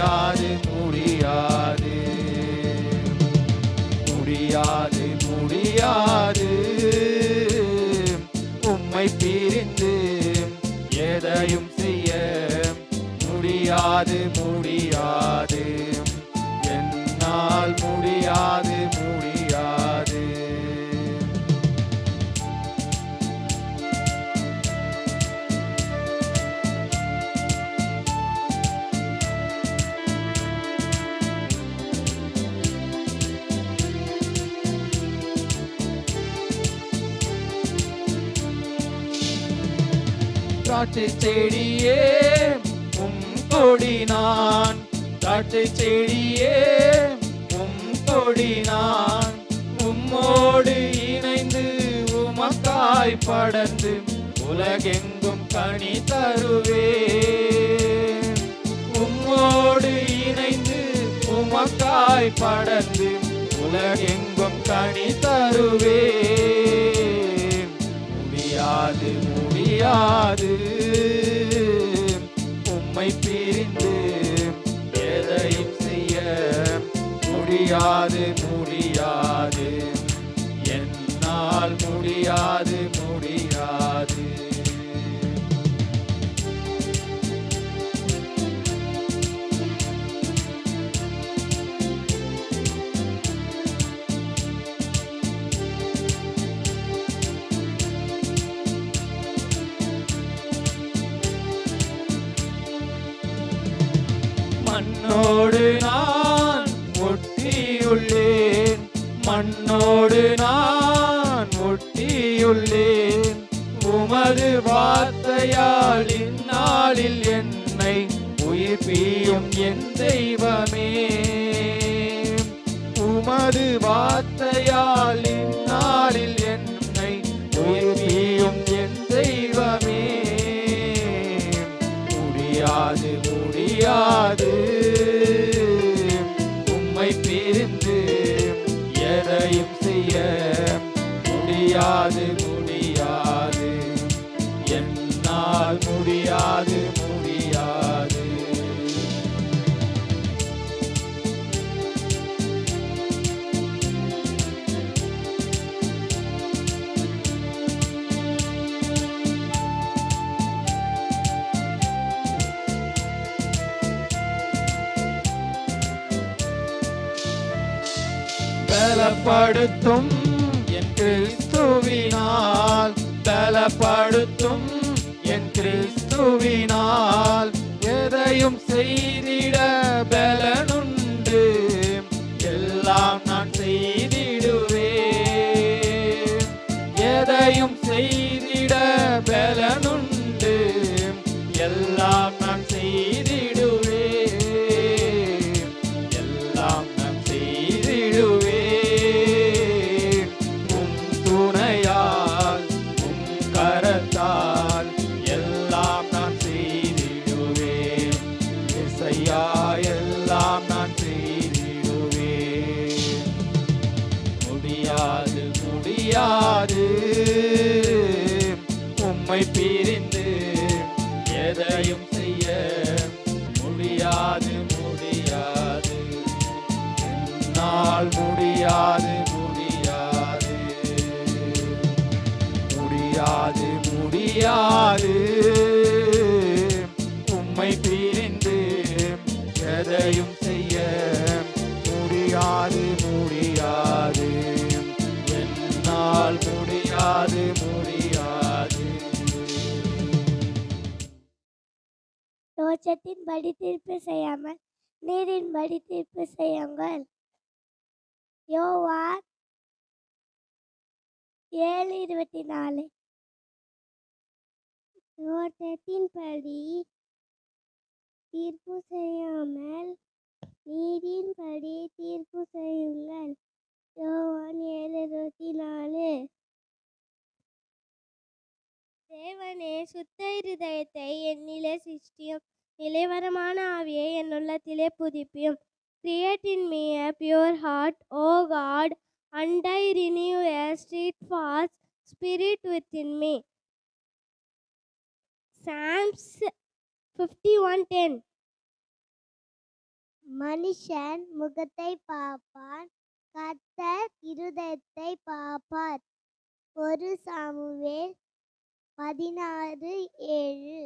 முடியாது முடியாது. முடியாது முடியாது. உம்மை பிரிந்து எதையும் செய்ய முடியாது முடியாது. என்னால் முடியாது திராட்சை செடியே உம் கொடி நான். திராட்சை செடியே உம் கொடி நான். உம்மோடு இணைந்து உமக்காய் படர்ந்து உலகெங்கும் கனி தருவே. உம்மோடு இணைந்து உமக்காய் படர்ந்து உலகெங்கும் கனி தருவே. முடியாது முடியாது. உம்மை பிரிந்து எதையும் செய்ய முடியாது. மண்ணோடு நான் ஒட்டியுள்ளேன். மண்ணோடு நான் ஒட்டியுள்ளேன். உமது வார்த்தையால் இந்நாளில் என்னை உயிர்ப்பியும் என் தெய்வமே. உமது வார்த்தையால் இந்நாளில் முடியாது முடியாது. என்னால் முடியாது முடியாது. பலப்படுத்தும் கிறிஸ்துவினால் பலப்படுத்தும் என் கிறிஸ்துவினால் எதையும் செய்திட பிரிந்து எதையும் செய்ய முடியாது முடியாது. என்னால் முடியாது முடியாது. முடியாது முடியாது. உம்மை பிரிந்து எதையும் செய்ய முடியாது முடியாது. என்னால் முடியாது முடியாது. சோச்சத்தின்படி தீர்ப்பு செய்யாமல் நீரின் படி தீர்ப்பு செய்யுங்கள். யோவான் ஏழு இருபத்தி நாலு தோட்டத்தின்படி தீர்ப்பு செய்யாமல் நீரின் படி தீர்ப்பு செய்யுங்கள். யோவான் ஏழு இருபத்தி நாலு தேவனே சுத்த இருதயத்தை என்னில சிருஷ்டியும் நிலைவரமான ஆவியை என் உள்ளத்திலே புதுப்பியும். Create in me a pure heart O God and street renew a steadfast spirit within me Psalms 51:10 மனுஷன் முகத்தை பார்ப்பான் கத்தர் இருதயத்தை பார்ப்பார். ஒரு சாமுவேல் பதினாறு ஏழு.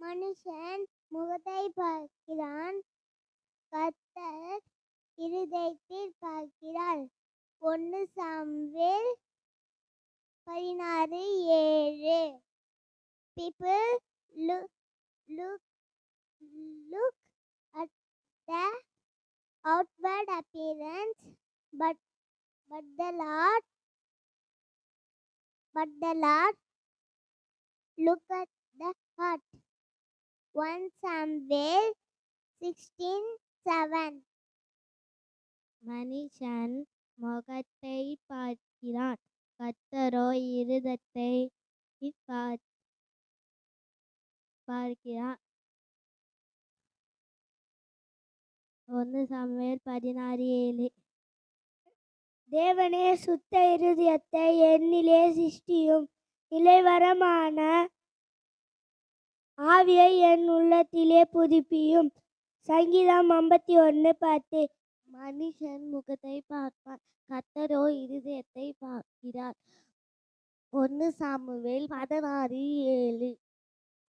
மனுஷன் முகத்தை பார்க்கிறான் கர்த்தர் இருதயத்தில் பார்க்கிறார் ஒன்று சாமுவேல் பதினாறு ஏழு people look look look at the outward appearance but but the lord but the lord look at the heart 1 samuel 16 7 மனுஷன் முகத்தை பார்க்கிறான். கத்தரோ இருதத்தை பார்க்கிறான். ஒன்று சமையல் பதினாறு ஏழு. தேவனே சுத்த இருதயத்தை என்னிலே சிருஷ்டியும் நிலைவரமான ஆவியை என் உள்ளத்திலே புதுப்பியும். சங்கீதம் ஐம்பத்தி ஒன்று பத்து. மனுஷன் முகத்தை பார்ப்பான். கத்தரோ இருதயத்தை பார்க்கிறார். ஒன்று சாமுவேல் பதினாறு ஏழு.